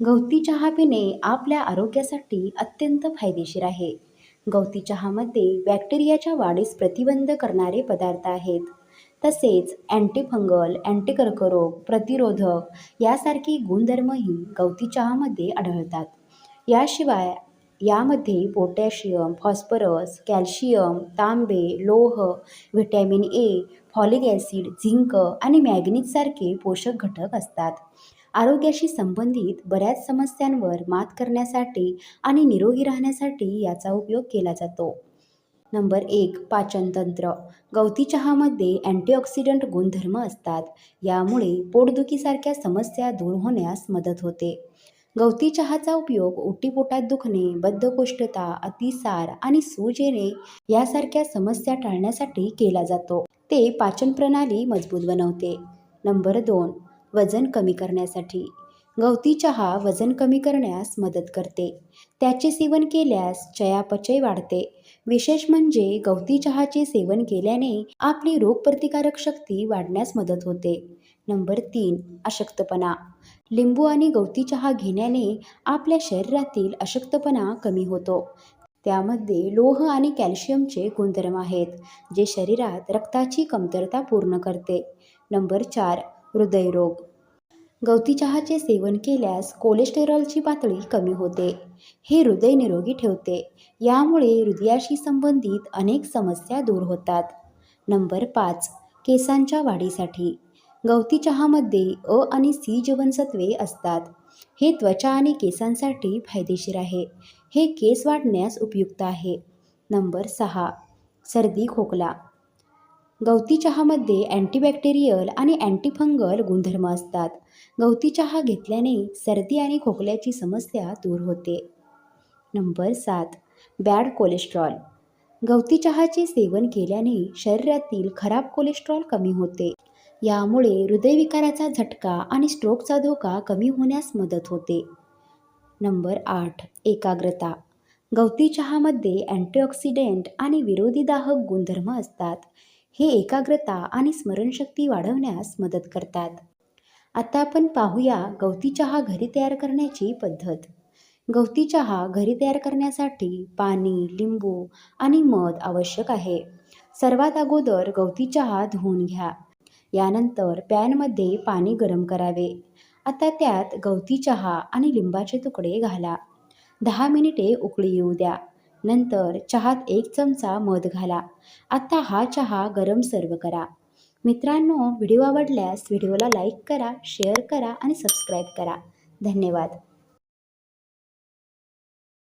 गवती चहा पिणे आपल्या आरोग्यासाठी अत्यंत फायदेशीर आहे. गवती चहामध्ये बॅक्टेरियाच्या वाढीस प्रतिबंध करणारे पदार्थ आहेत. तसेच अँटीफंगल अँटीकर्करोग प्रतिरोधक यासारखी गुणधर्मही गवती चहामध्ये आढळतात. याशिवाय यामध्ये पोटॅशियम फॉस्फरस कॅल्शियम तांबे लोह vitamin A folic acid zinc आणि मॅग्नीजसारखे पोषक घटक असतात. आरोग्याशी संबंधित बऱ्याच समस्यांवर मात करण्यासाठी आणि निरोगी राहण्यासाठी याचा उपयोग केला जातो. नंबर एक पाचनतंत्र. गवती चहामध्ये अँटीऑक्सिडंट गुणधर्म असतात. यामुळे पोटदुखीसारख्या समस्या दूर होण्यास मदत होते. गवती चहाचा उपयोग ओटीपोटात दुखणे बद्धकोष्ठता अतिसार आणि सूज येणे यासारख्या समस्या टाळण्यासाठी केला जातो. ते पाचन प्रणाली मजबूत बनवते. नंबर दोन वजन कमी करण्यासाठी. गवती चहा वजन कमी करण्यास मदत करते. त्याचे सेवन केल्यास चयापचय वाढते. विशेष म्हणजे गवती चहाचे सेवन केल्याने आपली रोगप्रतिकारक शक्ती वाढण्यास मदत होते. नंबर तीन अशक्तपणा. लिंबू आणि गवती चहा घेण्याने आपल्या शरीरातील अशक्तपणा कमी होतो. त्यामध्ये लोह आणि कॅल्शियमचे गुणधर्म आहेत जे शरीरात रक्ताची कमतरता पूर्ण करते. नंबर चार हृदयरोग. गवती चहाचे सेवन केल्यास कोलेस्टेरॉलची पातळी कमी होते. हे हृदय निरोगी ठेवते. यामुळे हृदयाशी संबंधित अनेक समस्या दूर होतात. नंबर पाच केसांच्या वाढीसाठी. गवती चहामध्ये अ आणि सी जीवनसत्वे असतात. हे त्वचा आणि केसांसाठी फायदेशीर आहे. हे केस वाढण्यास उपयुक्त आहे. नंबर सहा सर्दी खोकला. गवती चहामध्ये अँटीबॅक्टेरियल आणि अँटीफंगल गुणधर्म असतात. गवती चहा घेतल्याने सर्दी आणि खोकल्याची समस्या दूर होते. नंबर सात. Bad cholesterol. गवती चहाचे सेवन केल्याने शरीरातील खराब कोलेस्ट्रॉल कमी होते. यामुळे हृदयविकाराचा झटका आणि स्ट्रोकचा धोका कमी होण्यास मदत होते. नंबर आठ. एकाग्रता. गवती चहामध्ये अँटीऑक्सिडेंट आणि विरोधी दाहक गुणधर्म असतात. हे एकाग्रता आणि स्मरणशक्ती वाढवण्यास मदत करतात. आता आपण पाहूया गवती चहा घरी तयार करण्याची पद्धत. गवती चहा घरी तयार करण्यासाठी पाणी लिंबू आणि मध आवश्यक आहे. सर्वात अगोदर गवती चहा धुवून घ्या. यानंतर पॅनमध्ये पाणी गरम करावे. आता त्यात गवती चहा आणि लिंबाचे तुकडे घाला. दहा मिनिटे उकळी येऊ द्या. नंतर चहात एक चमचा मध घाला. आता हा चहा गरम सर्व करा. मित्रांनो व्हिडिओ आवडल्यास व्हिडिओला लाईक करा शेअर करा आणि सबस्क्राईब करा. धन्यवाद.